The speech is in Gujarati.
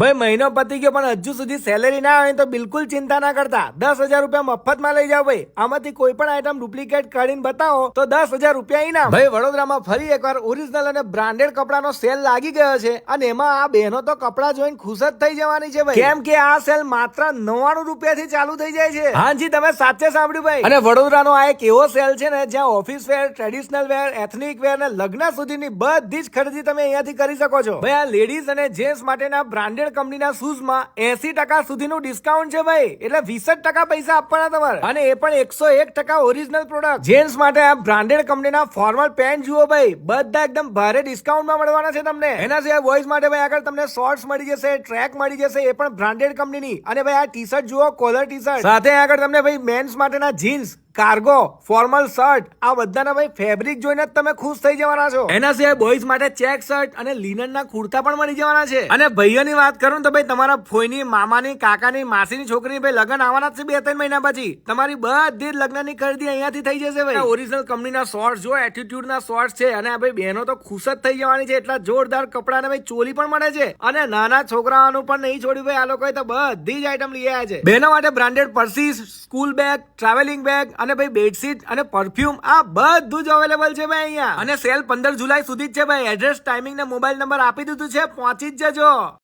ભાઈ મહિનો પતી ગયો પણ હજુ સુધી સેલેરી ના આવે તો બિલકુલ ચિંતા ના કરતા. દસ હજાર રૂપિયા મફતમાં લઈ જાઓ ભાઈ. આમાંથી કોઈ પણ આઈટમ ડુપ્લિકેટ કાઢીને બતાવો તો દસ હજાર રૂપિયા ઇનામ. ભાઈ વડોદરામાં ફરી એકવાર ઓરિજિનલ અને બ્રાન્ડેડ કપડાનો સેલ લાગી ગયો છે અને એમાં આ બહેનો તો કપડા જોઈને ખુશ જ થઈ જવાની છે ભાઈ. કેમ કે આ સેલ માત્ર નવ્વાણું રૂપિયાથી ચાલુ થઈ જાય છે. હાજી તમે સાચે સાંભળ્યું ભાઈ. અને વડોદરાનો આ એક એવો સેલ છે ને જ્યાં office wear traditional wear ethnic wear અને લગ્ન સુધીની બધી જ ખરીદી તમે અહીંયાથી કરી શકો છો. ભાઈ આ લેડીઝ અને જેન્ટ્સ માટેના બ્રાન્ડેડ કંપનીના શૂઝમાં એસી ટકા સુધીનું ડિસ્કાઉન્ટ છે ભાઈ. એટલે વીસ જ ટકા પૈસા આપવાના તમારે. અને એ પણ એકસો એક ટકા ઓરિજિનલ પ્રોડક્ટ જેન્ટ્સ માટે આ બ્રાન્ડેડ કંપનીના ફોર્મલ પેન્ટ જુઓ ભાઈ. બધા એકદમ ભારે ડિસ્કાઉન્ટમાં મળવાના છે તમને. એના સિવાય બોયઝ માટે ભાઈ આગળ તમને શોર્ટ્સ મળી જશે ટ્રેક મળી જશે, એ પણ બ્રાન્ડેડ કંપનીની અને ભાઈ આ ટી શર્ટ જુઓ કોલર ટી શર્ટ સાથે આગળ તમને ભાઈ મેન્સ માટેના જીન્સ કાર્ગો ફોર્મલ શર્ટ આ બધાના ભાઈ ફેબ્રિક જોઈને જ તમે ખુશ થઈ જવાના છો. એના સિવાય બોયઝ માટે ચેક શર્ટ અને લિનનના કુર્તા પણ મળી જવાના છે. અને ભાઈઓની વાત કરું ને તો ભાઈ તમારા ફોઈની મામાની કાકાની માસીની છોકરીની ભાઈ લગ્ન આવવાના છે બે ત્રણ મહિના પછી. તમારી બધી જ લગ્નની ખરીદી અહીંયાથી થઈ જશે ભાઈ. ઓરિજિનલ કંપનીના શોર્ટ્સ જો એટીટ્યુડના શોર્ટ્સ છે. અને આ ભાઈ બહેનો તો ખુશ જ થઈ જવાની છે. એટલા જોરદાર કપડા ને ભાઈ ચોલી પણ મળે છે. અને નાના છોકરાઓનું પણ નહીં છોડ્યું ભાઈ. આ લોકોએ તો બધી જ આઈટમ લઈ આવ્યા છે. બહેનો માટે branded purses school bag travelling bag અને ભાઈ બેડશીટ અને પરફ્યુમ, આ બધું જ અવેલેબલ છે ભાઈ અહીંયા. અને સેલ પંદર જુલાઈ સુધી જ છે ભાઈ. એડ્રેસ, ટાઈમિંગ ને મોબાઈલ નંબર આપી દીધું છે. પહોંચી જ જજો.